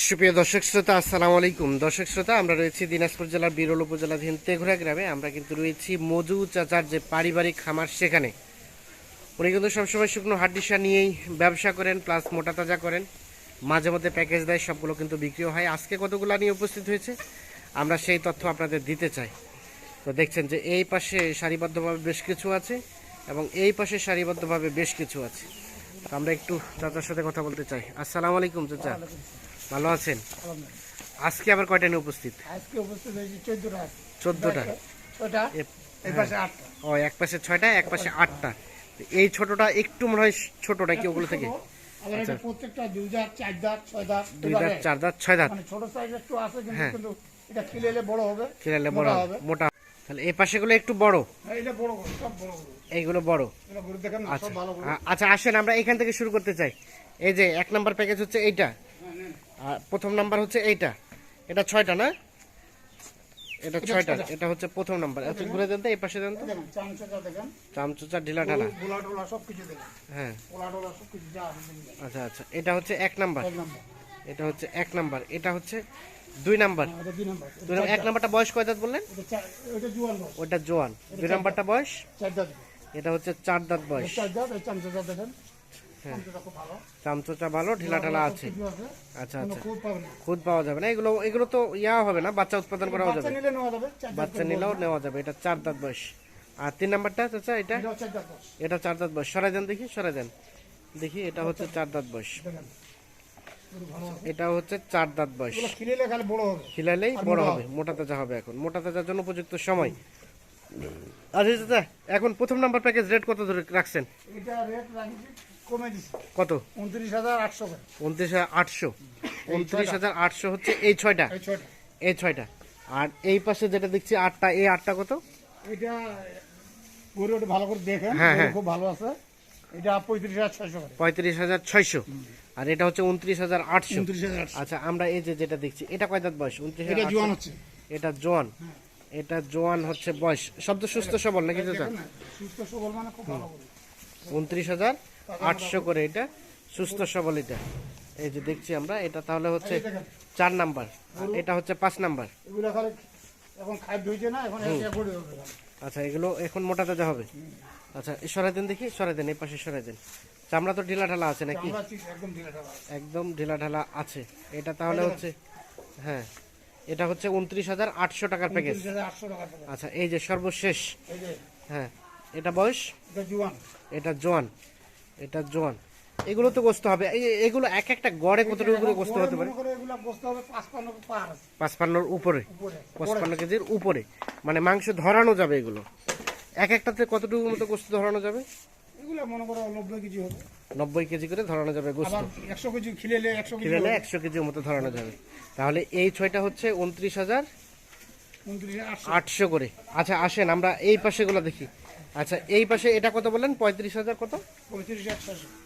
সুপ্রিয় দর্শক শ্রোতা, আসসালামু আলাইকুম। দর্শক শ্রোতা, আমরা রয়েছি দিনাজপুর জেলার বিরল উপজেলাধীন তেঘুরা গ্রামে। আমরা কিন্তু রয়েছি মজু চাচার যে পারিবারিক খামার সেখানে। উনি কিন্তু সবসময় শুকনো হাড্ডিসা নিয়েই ব্যবসা করেন প্লাস মোটা তাজা করেন। মাঝে মধ্যে প্যাকেজ দেয়, সবগুলো কিন্তু বিক্রিও হয়। আজকে কতগুলো নিয়ে উপস্থিত হয়েছে, আমরা সেই তথ্য আপনাদের দিতে চাই। তো দেখছেন যে এই পাশে সারিবদ্ধভাবে বেশ কিছু আছে এবং এই পাশে সারিবদ্ধভাবে বেশ কিছু আছে। আমরা একটু চাচার সাথে কথা বলতে চাই। আসসালামু আলাইকুম, চাচা। ভালো আছেন? আজকে আবার কয়টা নিয়ে উপস্থিত? আজকে উপস্থিত হয়েছি চোদ্দটা। চোদ্দটা। ছটা এ- পাশে আটটা। ও এক পাশে ছয়টা এক পাশে আটটা। এই ছোটটা একটু মনে হয় ছোটটা কি ওগুলো থেকে? প্রত্যেকটা দুই দাঁত চার দাঁত ছয় দাঁত। দুই দাঁত চার দাঁত ছয় দাঁত। ছোট সাইজ একটু আছে কিন্তু হ্যাঁ। এটা খিলেলে বড় হবে খেলালে বড় মোটা হবে, মোটা। তাহলে এই একটু বড়। হ্যাঁ, এটা বড় সব বড় এইগুলো বড়। আচ্ছা। আচ্ছা আসেন আমরা এখান থেকে শুরু করতে চাই। এই যে এক নাম্বার প্যাকেজ হচ্ছে এইটা। আর প্রথম নাম্বার হচ্ছে এইটা। এটা ছয়টা না? এটা ছয়টা এটা হচ্ছে প্রথম নাম্বার। আচ্ছা ঘুরে দেন তো এই পাশে দেন তো। দেখেন চামচা দেখেন। চামচুচা ঢিলা ঢালা হ্যাঁ। আচ্ছা আচ্ছা এটা হচ্ছে এক নাম্বার। এটা হচ্ছে এক নাম্বার। এটা হচ্ছে দুই নাম্বার। হ্যাঁ, এটা দুই নম্বর। এক নাম্বারটা বয়স কয় দাঁত বললেন? ওটা জোয়ান দুই নাম্বারটা বয়স? এটা হচ্ছে চার দাঁত বয়স। চামচোচা ভালো। ঢিলা ঢালা আছে। আচ্ছা আচ্ছা। খুদ পাওয়া যাবে না। এগুলো এগুলো তো ইয়া হবে না বাচ্চা উৎপাদন বাচ্চা যাবে বাচ্চা নিলেও নেওয়া যাবে। এটা চার দাঁত বয়স। আর তিন নাম্বারটা চাচা এটা? দাঁত বয়স। এটা চার দাঁত বয়স। সরাই দেন দেখি সরাই দেন। দেখি এটা হচ্ছে চার দাঁত বয়স। এটা হচ্ছে চার দাঁত বয়স। এগুলো বড় হবে। খিলালেই বড় হবে মোটা তাজা হবে এখন। মোটা তাজার জন্য উপযুক্ত সময়। আচ্ছা চাচা এখন প্রথম নাম্বার প্যাকেজ রেট কত ধরে রাখছেন? এটা রেট রাখছি কমে দিছি। কত? উনত্রিশ হাজার আটশো উনত্রিশ হাজার আটশো। উনত্রিশ হাজার আটশো হচ্ছে এই ছয়টা? এই ছয়টা। এই আর এই পাশে যেটা দেখছি আটটা এই আটটা কত? এটা গরু ভালো করে দেখেন হ্যাঁ, হ্যাঁ। খুব ভালো আছে। এটা পঁয়ত্রিশ হাজার ছয়শো পঁয়ত্রিশ হাজার ছয়শো। আর এটা হচ্ছে উনত্রিশ হাজার আটশো। হাজার আচ্ছা আমরা এই যে যেটা দেখছি এটা কয় দাঁত বয়স? উনত্রিশ এটা জোয়ান হচ্ছে। এটা জোয়ান। এটা জোয়ান হচ্ছে বয়স। শব্দ সুস্থ সবল নাকি দেখেন সুস্থ সবল মানে খুব ভালো উনত্রিশ হাজার আটশো করে এটা সুস্থ সবল এটা। এই যে দেখছি আমরা এটা তাহলে হচ্ছে চার নাম্বার। এটা হচ্ছে পাঁচ নাম্বার। আচ্ছা এগুলো এখন মোটা তাজা হবে? আচ্ছা সরাই দেন দেখি সরাই দেন এই পাশে সরাই দেন। চামড়া তো ঢিলা ঢালা আছে নাকি? একদম ঢিলা ঢালা আছে। এটা তাহলে হচ্ছে হ্যাঁ এটা হচ্ছে উনত্রিশ হাজার আটশো টাকার প্যাকেজ। আচ্ছা এই যে সর্বশেষ। হ্যাঁ এটা বয়স? এটা জোয়ান। এটা জোয়ান। এগুলো তো গোস্ত হবে। এই- এগুলো এক একটা গড়ে কতটুকু করে গোস্ত হতে পারে? পাঁচপান্নর উপরে। পঁচপান্ন কেজির উপরে। মানে মাংস ধরানো যাবে এগুলো। এক একটাতে কতটুকু মতো গোস্ত ধরানো যাবে? এগুলো মনে করো নব্বই কেজি হবে। নব্বই কেজি করে ধরানো যাবে গোস্ত। একশো কেজি খিলেলে একশো কেজির মতো ধরানো যাবে। তাহলে এই ছয়টা হচ্ছে উনত্রিশ হাজার আটশো করে। আচ্ছা আসেন আমরা এই পাশেগুলো দেখি। আচ্ছা এই পাশে এটা কত বললেন? পঁয়ত্রিশ হাজার কত?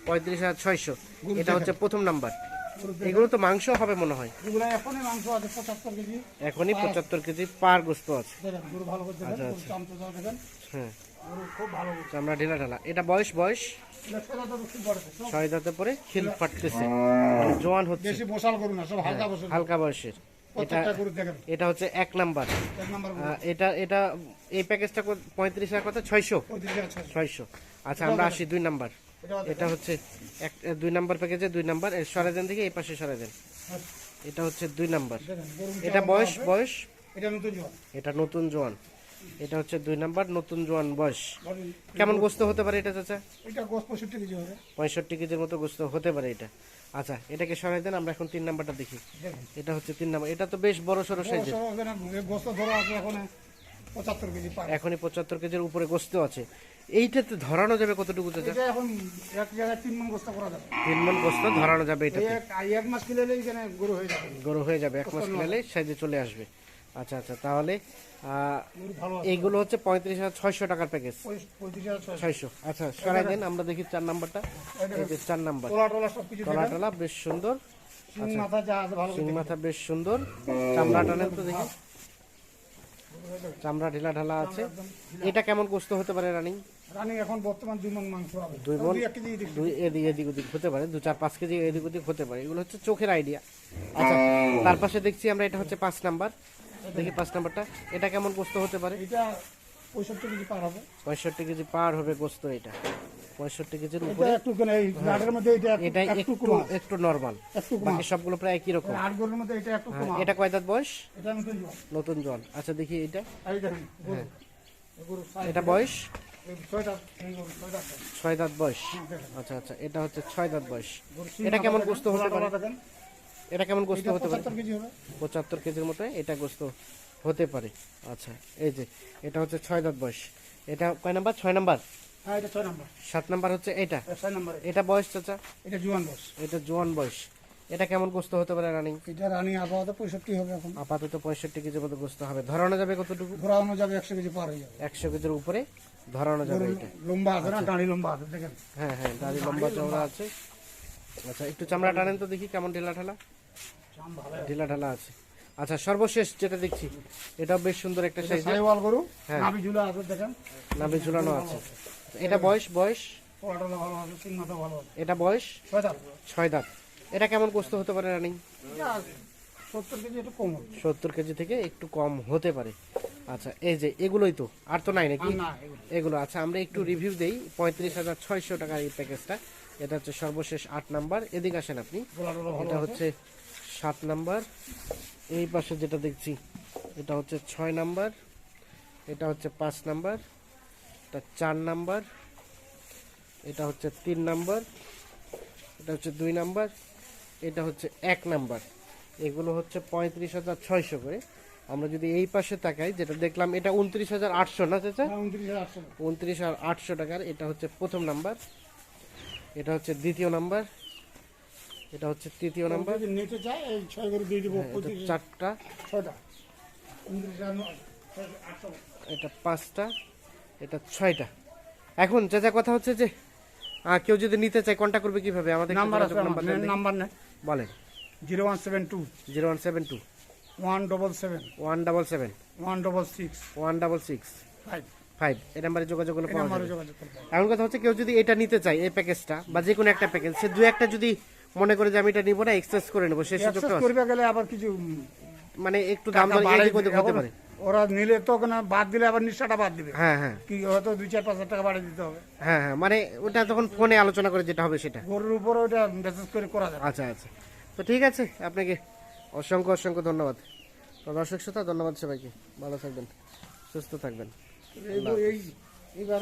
পঁয়ত্রিশ হাজার ছয়শো। এটা হচ্ছে প্রথম নাম্বার। এগুলো তো মাংস হবে মনে হয়। এখনই পঁচাত্তর কেজি। পার গোস্ত আছে। আচ্ছা, দেখেন। হ্যাঁ। চামড়া ঢিলা ঢালা। এটা বয়স বয়স? ছয় দাঁতে পরে খিল ফাটতেছে। মানে জোয়ান হচ্ছে। বসে। হালকা বয়সের। এটা এটা হচ্ছে এক নাম্বার। এটা এটা এই প্যাকেজটা পঁয়ত্রিশ হাজার কত? ছয়শো? ছয়শো। আচ্ছা আমরা আসি দুই নাম্বার। এটা হচ্ছে এক দুই নাম্বার প্যাকেজে দুই নাম্বার। সরাই দেন থেকে এই পাশে সরাই দেন। এটা হচ্ছে দুই নাম্বার। এটা বয়স বয়স? এটা নতুন জোয়ান। এটা নতুন জোয়ান। এটা হচ্ছে দুই নাম্বার নতুন জোয়ান বয়স। কেমন গোস্ত হতে পারে এটা চাচা? এটা গোস পঁয়ষট্টি কেজি হবে। পঁয়ষট্টি কেজির মতো গোস্ত হতে পারে এটা। আচ্ছা এটাকে সরাই দেন আমরা এখন তিন নাম্বারটা দেখি। এটা হচ্ছে তিন নাম্বার। এটা তো বেশ বড় সড়ো পঁচাত্তর এখনই পঁচাত্তর কেজির উপরে গোস্ত আছে। এইটাতে ধরানো যাবে কতটুকু এখন এক জায়গায় তিন মন গোস্ত করা যাবে। তিন মন গোস্ত ধরানো যাবে এটা এক মাস খেলে গরু হয়ে যাবে। গরু হয়ে যাবে। এক মাস খেলে সাইজে চলে আসবে। আচ্ছা আচ্ছা তাহলে এইগুলো হচ্ছে পঁয়ত্রিশ হাজার ছয়শো টাকার প্যাকেজ ছয়শো। আচ্ছা সরাই দেন আমরা দেখি চার নাম্বারটা। চার নাম্বার। টোলা টলা বেশ সুন্দর। সিং মাথা বেশ সুন্দর। চামড়া টানেন তো দেখি। চামড়া ঢিলা ঢালা আছে। এটা কেমন গোস্ত হতে পারে রানিং? রানী এখন বর্তমান মন মাংস হবে। দুই এদিক এদিক ওদিক হতে পারে দু চার পাঁচ কেজি এদিক ওদিক হতে পারে। এগুলো হচ্ছে চোখের আইডিয়া আচ্ছা তার পাশে দেখছি আমরা এটা হচ্ছে পাঁচ নাম্বার। দেখি পাঁচ নাম্বারটা। এটা কেমন গোস্ত হতে পারে? এটা পঁয়ষট্টি কেজি পার হবে। পঁয়ষট্টি কেজি পার হবে গোস্ত এটা। পঁয়ষট্টি কেজির এটা উপরে একটু কেন এই লাটের মধ্যে এটা একটু- একটু একটু কমা একটু নর্মাল একটু কমা বাকি সবগুলো প্রায় একই রকম। আট গরুর মধ্যে এটা একটু হ্যাঁ, এটা কয় দাঁত বয়স? এটা নতুন জল নতুন জল আচ্ছা দেখি এটা। size এটা বয়স? ছয় দাঁত বয়স। হ্যাঁ, আচ্ছা আচ্ছা এটা হচ্ছে ছয় দাঁত বয়স। এটা কেমন গোস্ত হতে পারে। এটা কেমন গোস্ত হতে পারে? 75 কেজি হবে। পঁচাত্তর কেজির মতো এটা গোস্ত হতে পারে। আচ্ছা এই যে এটা হচ্ছে ছয় দাঁত বয়স। এটা কয় নাম্বার? ছয় নাম্বার? হ্যাঁ এটা ছয় নম্বর। সাত নাম্বার হচ্ছে এটা? এটা ছয় নম্বর। এটা বয়স চাচা? এটা জুয়ান বয়স। এটা জোয়ান বয়স। এটা কেমন গোস্ত হতে পারে রানিং? এটা রানী আবহাওয়াতে পঁয়ষট্টি হবে এখন। আপাতত পঁয়ষট্টি কেজির মতো গোস্ত হবে। ধরানো যাবে কতটুকু? ধরানো যাবে একশো কেজি পার হয়ে যাবে। একশো কেজির উপরে ধরানো যাবে এটা। লম্বা আছে না দাঁড়ি লম্বা আছে দেখেন। হ্যাঁ হ্যাঁ দাড়ি লম্বা চওড়া আছে। আচ্ছা একটু চামড়া টানেন তো দেখি কেমন ঢিলা ভালো ঢিলা ঢালা আছে। আচ্ছা সর্বশেষ যেটা দেখছি এটা বেশ সুন্দর একটা সাইজ। সাইওয়াল গরু। হ্যাঁ। নাভি ঝুলা আছে দেখেন। নাভি ঝুলানো আছে। এটা বয়স বয়স? পোলা ভালো আছে তিন মাথা ভালো আছে। এটা বয়স? ছয় দাঁত। এটা কেমন গোস্ত হতে পারে রানিং? সত্তর কেজি একটু কম হবে। সত্তর কেজি থেকে একটু কম হতে পারে। আচ্ছা এই যে এগুলোই তো? আর তো নাই নাকি? এগুলো। আচ্ছা আমরা একটু রিভিউ দেই। পঁয়ত্রিশ হাজার ছয়শো টাকার এই প্যাকেজটা। এটা হচ্ছে সর্বশেষ আট নাম্বার। এদিকে আসেন আপনি। এটা হচ্ছে সাত নাম্বার। এই পাশে যেটা দেখছি এটা হচ্ছে ছয় নাম্বার এটা হচ্ছে পাঁচ নাম্বার এটা চার নাম্বার এটা হচ্ছে তিন নাম্বার এটা হচ্ছে দুই নাম্বার এটা হচ্ছে এক নাম্বার। এগুলো হচ্ছে পঁয়ত্রিশ হাজার ছয়শো করে। আমরা যদি এই পাশে তাকাই যেটা দেখলাম এটা উনত্রিশ হাজার আটশো না চাচা? হ্যাঁ, উনত্রিশ হাজার আটশো। উনত্রিশ আর আটশো টাকার এটা হচ্ছে প্রথম নাম্বার। এটা হচ্ছে দ্বিতীয় নাম্বার। এটা হচ্ছে তৃতীয় নাম্বার। নিতে চাই এই ছয় গরু দিয়ে দিব হ্যাঁ, চারটা। আটশো। এটা পাঁচটা এটা ছয়টা। এখন যা যা কথা হচ্ছে যে কেউ যদি নিতে চায় কন্ট্যাক্ট করবে কীভাবে? আমাদের নাম্বার আছে নাম্বার নেই। বলেন। Zero one seven two. Zero one seven two. One double seven. One double seven. One double six. One double six. Five. Five. এই নাম্বারে যোগাযোগ করলে পাওয়া যাবে। এমন কথা হচ্ছে কেউ যদি এটা নিতে চায় এই প্যাকেজটা বা যে কোনো একটা প্যাকেজ সে দু একটা যদি মনে করে যে আমি এটা নিবো না এক্সচেঞ্জ করে নেব সেই সুযোগটা। করবে গেলে আবার কিছু মানে একটু দাম দর এদিক ওদিক হতে পারে। ওরা নিলে তো না বাদ দিলে আবার নিষ্ঠাটা বাদ দিবে। হ্যাঁ হ্যাঁ। কি হয়তো দুই চার পাঁচ টাকা বাড়িয়ে দিতে হবে। হ্যাঁ হ্যাঁ মানে ওটা তখন ফোনে আলোচনা করে যেটা হবে সেটা। গরুর উপর ওটা মেসেজ করে করা যাবে। আচ্ছা আচ্ছা। তো ঠিক আছে আপনাকে অসংখ্য অসংখ্য ধন্যবাদ। তো দর্শক শ্রোতা ধন্যবাদ সবাইকে। ভালো থাকবেন সুস্থ থাকবেন। এই এই এইবার